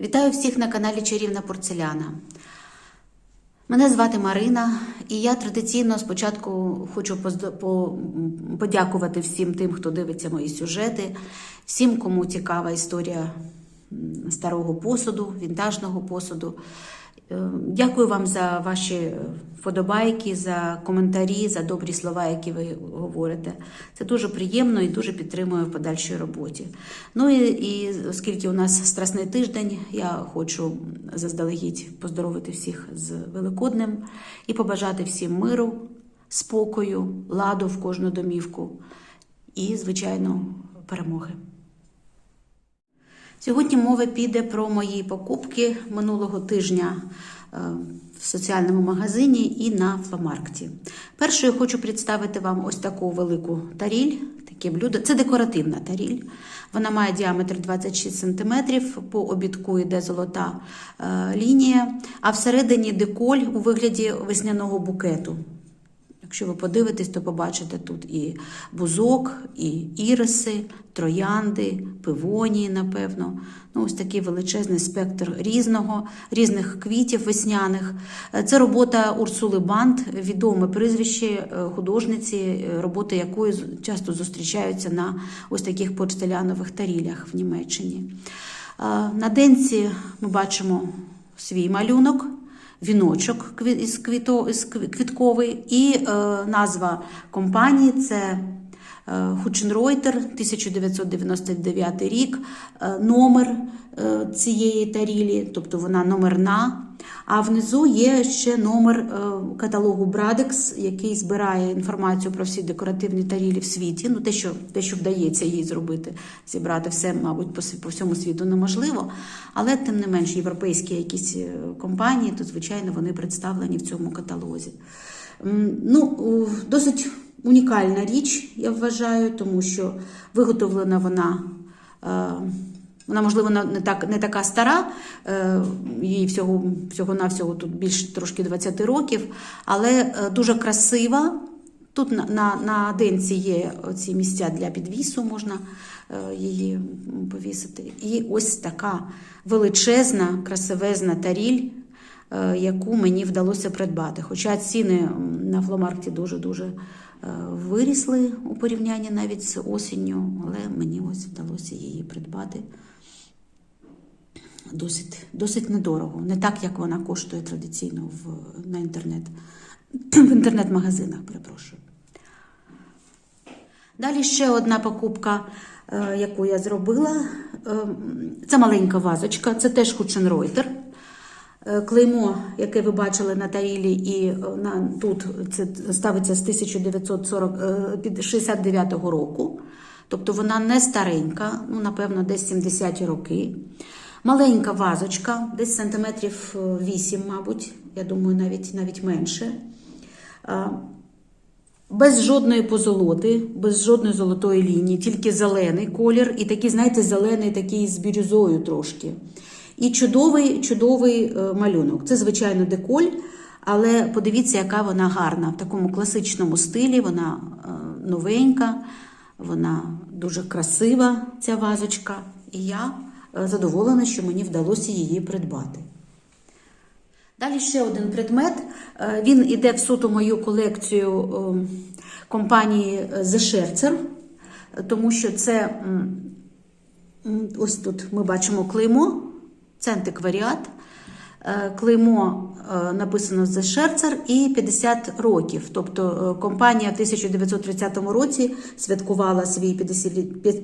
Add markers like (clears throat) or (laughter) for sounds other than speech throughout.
Вітаю всіх на каналі Чарівна Порцеляна. Мене звати Марина, і я традиційно спочатку хочу подякувати всім тим, хто дивиться мої сюжети, всім, кому цікава історія старого посуду, вінтажного посуду. Е, Дякую вам за ваші вподобайки, за коментарі, за добрі слова, які ви говорите. Це дуже приємно і дуже підтримує в подальшій роботі. Ну і, і оскільки у нас страсний тиждень, я хочу заздалегідь поздоровити всіх з Великоднем і побажати всім миру, спокою, ладу в кожну домівку і, звичайно, перемоги. Сьогодні мова піде про мої покупки минулого тижня е, в соціальному магазині і на фломаркті. Першою хочу представити вам ось таку велику таріль, таке блюдо. Це декоративна таріль. Вона має діаметр 26 см, по обідку йде золота е, лінія, а всередині деколь у вигляді весняного букету. Якщо ви подивитесь, то побачите тут і бузок, і іриси, троянди, пивонії, напевно. Ну, ось такий величезний спектр різного, різних квітів весняних. Це робота Урсули Банд, відоме прізвище е, художниці, е, роботи якої часто зустрічаються на ось таких порцелянових тарілях в Німеччині. Е, На денці ми бачимо свій малюнок віночок із квітковий, і е, назва компанії це Хученройтер, 1999 рік, е, номер е, цієї тарілі, тобто вона номерна. А внизу є ще номер е, каталогу Брадекс, який збирає інформацію про всі декоративні тарілі в світі. Ну, те, що, те, що вдається їй зробити, зібрати все, мабуть, по, по всьому світу неможливо. Але тим не менш, європейські якісь е, компанії, то звичайно вони представлені в цьому каталозі. Ну, досить унікальна річ, я вважаю, тому що виготовлена вона. е, вона, можливо, не так не така стара, е, їй всього всього навсього тут більше трошки 20 років, але е, дуже красива. Тут на, на, на денці є ці місця для підвісу, можна її повісити. І ось така величезна, красивезна таріль, яку мені вдалося придбати. Хоча ціни на фломаркті дуже-дуже е, вирісли у порівнянні навіть з осінню, але мені ось вдалося її придбати досить, досить недорого. Не так, як вона коштує традиційно в, на інтернет, (clears throat) в інтернет-магазинах, перепрошую. Далі ще одна покупка, е, яку я зробила. Е, Це маленька вазочка, це теж Хученройтер. Е, Клеймо, яке ви бачили на тарілі, і е, на, тут це ставиться з 1969 року. Тобто вона не старенька, ну, напевно, десь 70 роки. Маленька вазочка, десь сантиметрів 8, мабуть, я думаю, навіть, навіть менше. Без жодної позолоти, без жодної золотої лінії, тільки зелений колір, і такий, знаєте, зелений такий з бірюзою трошки. І чудовий, чудовий е, малюнок. Це, звичайно, деколь, але подивіться, яка вона гарна. В такому класичному стилі, вона е, новенька, вона дуже красива, ця вазочка. І я е, задоволена, що мені вдалося її придбати. Далі ще один предмет. Він іде в суто мою колекцію компанії The Scherzer, тому що це ось тут ми бачимо клеймо, це антикваріат. Е, Клеймо написано The Scherzer і 50 років. Тобто е, компанія в 1930 році святкувала свій 50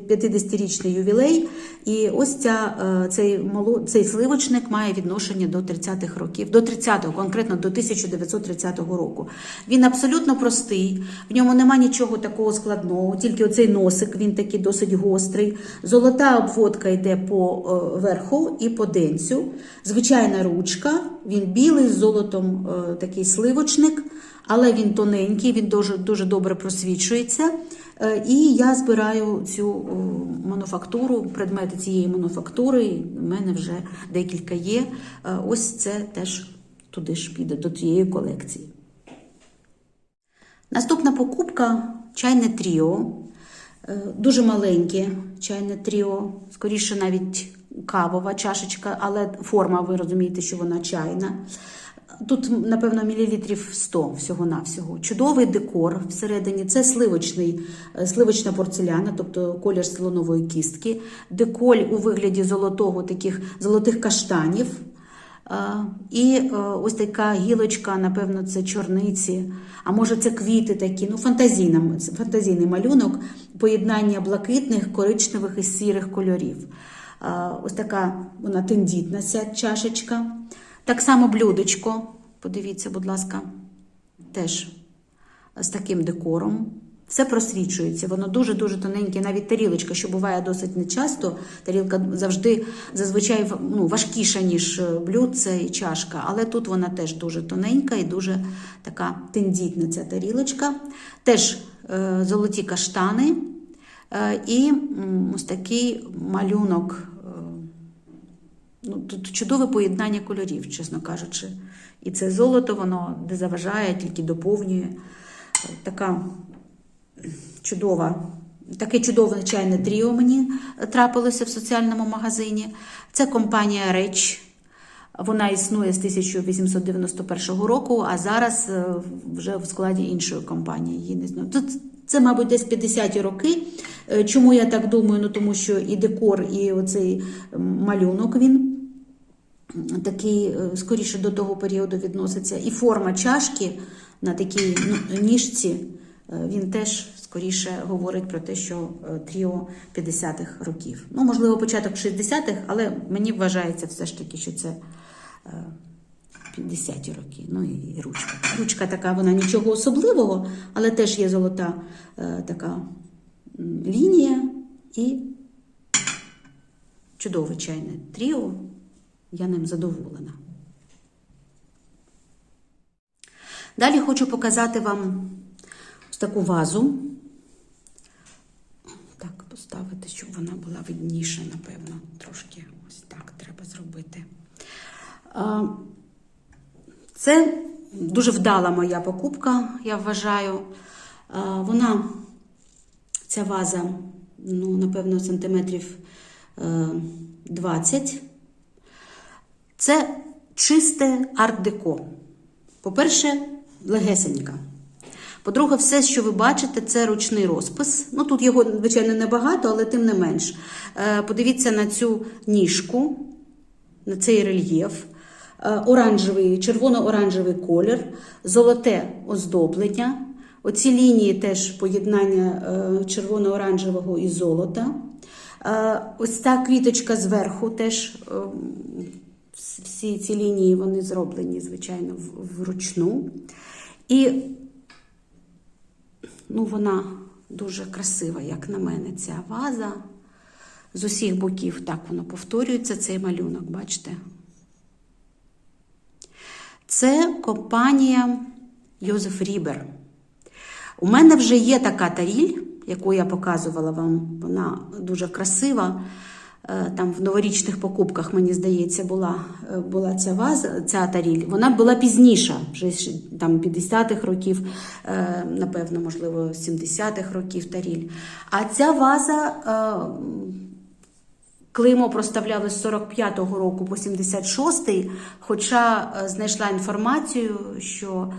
50-річний ювілей. І ось ця, е, цей, цей сливочник має відношення до 30-х років, до 30-го, конкретно до 1930 року. Він абсолютно простий, в ньому нема нічого такого складного, тільки оцей носик, він такий досить гострий. Золота обводка йде по е, верху і по денцю. Звичайна ручка, він білий з золотом, е, такий сливочник, але він тоненький, він дуже, дуже добре просвічується. Е, І я збираю цю о, мануфактуру, предмети цієї мануфактури. У мене вже декілька є. Е, Ось це теж туди ж піде, до цієї колекції. Наступна покупка чайне тріо. Е, Дуже маленьке чайне тріо, скоріше навіть кавова чашечка, але форма, ви розумієте, що вона чайна. Тут, напевно, мілілітрів 100 всього-навсього. Чудовий декор всередині. Це сливочний, е, сливочна порцеляна, тобто колір слонової кістки. Деколь у вигляді золотого, таких золотих каштанів. Е, І е, ось така гілочка, напевно, це чорниці, а може це квіти такі, ну фантазійний малюнок, поєднання блакитних, коричневих і сірих кольорів. Ось така вона тендітна ця чашечка. Так само блюдечко, подивіться, будь ласка, теж з таким декором. Все просвічується, воно дуже-дуже тоненьке, навіть тарілочка, що буває досить нечасто. Тарілка завжди зазвичай ну, важкіша, ніж блюдце і чашка, але тут вона теж дуже тоненька і дуже така тендітна ця тарілочка. Теж е, золоті каштани е, і ось такий малюнок. Ну, тут чудове поєднання кольорів, чесно кажучи. І це золото, воно не заважає, тільки доповнює. Така чудова, таке чудове чайне тріо мені трапилося в соціальному магазині. Це компанія Реч. Вона існує з 1891 року, а зараз е, вже в складі іншої компанії. Її не знаю. Тут це, мабуть, десь 50-ті роки. Е, Чому я так думаю? Ну тому що і декор, і оцей малюнок він такий е, скоріше до того періоду відноситься. І форма чашки на такій ну, ніжці, е, він теж скоріше говорить про те, що е, тріо 50-х років. Ну, можливо, початок 60-х, але мені вважається все ж таки, що це е, 50-ті роки. Ну і ручка. Ручка така, вона нічого особливого, але теж є золота така лінія і чудове чайне тріо. Я ним задоволена. Далі хочу показати вам ось таку вазу. Так, поставити, щоб вона була видніша, напевно, трошки ось так треба зробити. Це дуже вдала моя покупка, я вважаю. Вона, ця ваза, ну, напевно, сантиметрів е, 20. Це чисте арт-деко. По-перше, легесенька. По-друге, все, що ви бачите, це ручний розпис. Ну, тут його, звичайно, небагато, але тим не менш. Е, Подивіться на цю ніжку, на цей рельєф. Е, Оранжевий, червоно-оранжевий колір, золоте оздоблення. Оці лінії теж поєднання е, червоно-оранжевого і золота. Ось та квіточка зверху теж е, всі ці лінії вони зроблені, звичайно, вручну. І ну, вона дуже красива, як на мене, ця ваза. З усіх боків так воно повторюється, цей малюнок, бачите? Це компанія Йозеф Рібер. У мене вже є така таріль, яку я показувала вам. Вона дуже красива. Е, Там в новорічних покупках, мені здається, була, е, була ця ваза, ця таріль. Вона була пізніша, вже там 50-х років, е, напевно, можливо, 70-х років таріль. А ця ваза. Клеймо проставляли з 45-го року по 76-й, хоча знайшла інформацію, що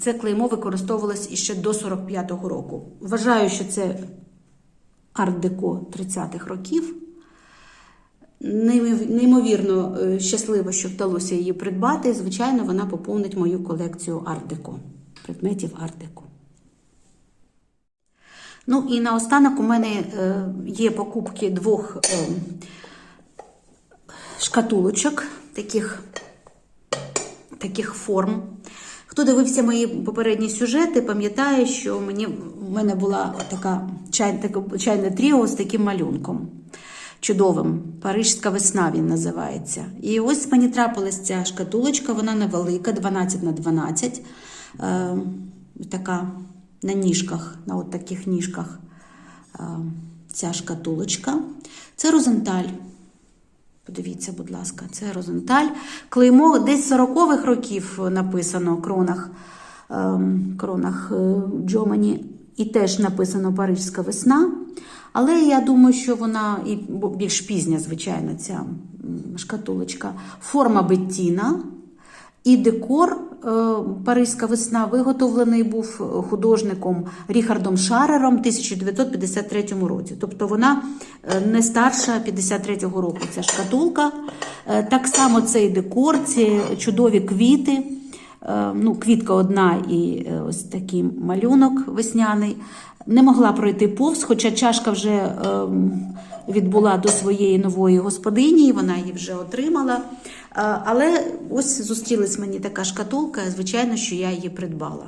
це клеймо використовувалось іще до 45-го року. Вважаю, що це арт-деко 30-х років. Неймовірно е, щасливо, що вдалося її придбати. Звичайно, вона поповнить мою колекцію арт-деко, предметів арт-деко. Ну і наостанок у мене е, є покупки двох е, шкатулочок, таких, таких форм. Хто дивився мої попередні сюжети, пам'ятає, що мені, в мене була така чай, таке чайне тріо з таким малюнком. Чудовим. Парижська весна він називається. І ось мені трапилась ця шкатулочка, вона невелика, 12 на 12. Е, така на ніжках, на от таких ніжках е, ця шкатулочка. Це розенталь. Подивіться, будь ласка, це розенталь. Клеймо десь 40-х років написано кронах, ем, кронах е, Джомані. і теж написано Парижська весна. Але я думаю, що вона і більш пізня, звичайно, ця шкатулочка. Форма Беттіна. І декор е, Паризька весна виготовлений був художником Ріхардом Шарером в 1953 році. Тобто вона е, не старша 53-го року. Ця шкатулка. Е, Так само цей декор, ці чудові квіти. Ну, квітка одна і ось такий малюнок весняний. Не могла пройти повз, хоча чашка вже ем, відбула до своєї нової господині, і вона її вже отримала. Але ось зустрілась мені така шкатулка, звичайно, що я її придбала.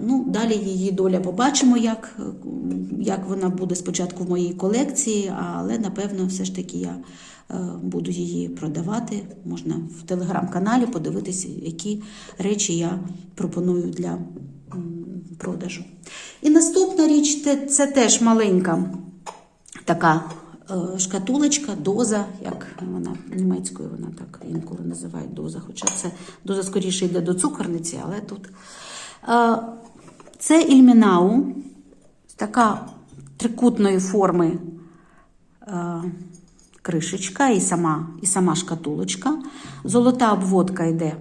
Ну, далі її доля побачимо, як, як вона буде спочатку в моїй колекції, але напевно, все ж таки я е, буду її продавати. Можна в телеграм-каналі подивитися, які речі я пропоную для продажу. І наступна річ це теж маленька така е, шкатулочка, доза, як вона німецькою вона так інколи називають доза. Хоча це доза скоріше йде до цукорниці, але тут. Е, Це ільмінау, така трикутної форми е, кришечка і сама, і сама шкатулочка. Золота обводка йде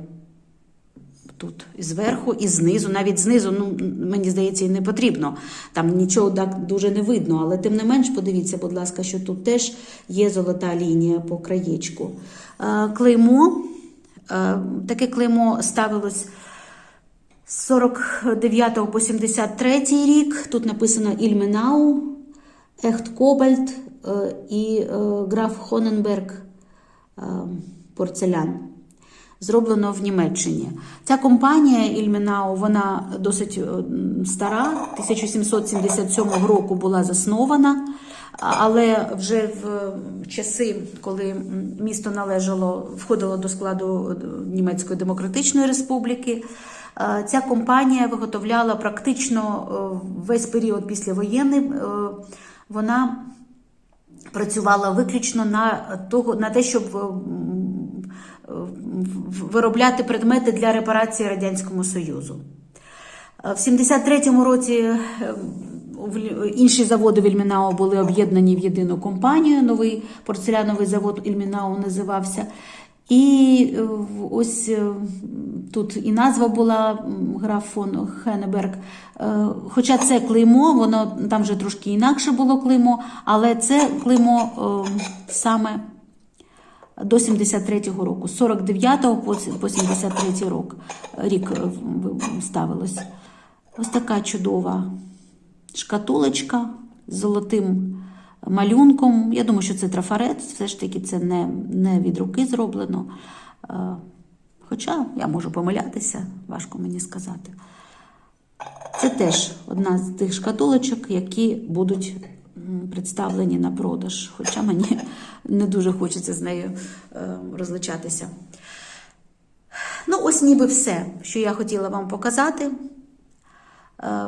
тут і зверху, і знизу. Навіть знизу, ну, мені здається, і не потрібно. Там нічого так дуже не видно, але тим не менш, подивіться, будь ласка, що тут теж є золота лінія по краєчку. Е, Клеймо. Е, Таке клеймо ставилось з 49 по 73 рік. Тут написано Ільменау, Ехт Кобальт е, і граф Хоненберг порцелян. Зроблено в Німеччині. Ця компанія Ільменау, вона досить е, стара, 1777 року була заснована, але вже в часи, коли місто належало, входило до складу е, Німецької Демократичної Республіки, е, ця компанія виготовляла практично е, весь період післявоєнний. е, Вона працювала виключно на того на те, щоб виробляти предмети для репарації Радянському Союзу. Е, В 73-му році е, інші заводи в Ільмінау були об'єднані в єдину компанію. Новий порцеляновий завод Ільмінау називався. І е, ось тут і назва була граф фон Хенеберг. Хоча це клеймо, воно там вже трошки інакше було клеймо, але це клеймо саме до 73-го року, з 49-го по 73-й рок, рік е, ставилось. Ось така чудова шкатулочка з золотим малюнком. Я думаю, що це трафарет, все ж таки це не, не від руки зроблено. Е, Хоча я можу помилятися, важко мені сказати. Це теж одна з тих шкатулочок, які будуть представлені на продаж. Хоча мені не дуже хочеться з нею е, розлучатися. Ну, ось ніби все, що я хотіла вам показати. Е,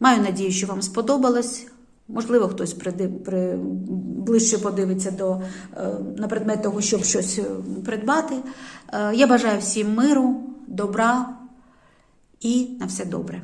Маю надію, що вам сподобалось. Можливо, хтось приди- при, ближче подивиться до, е, на предмет того, щоб щось придбати. Я бажаю всім миру, добра і на все добре.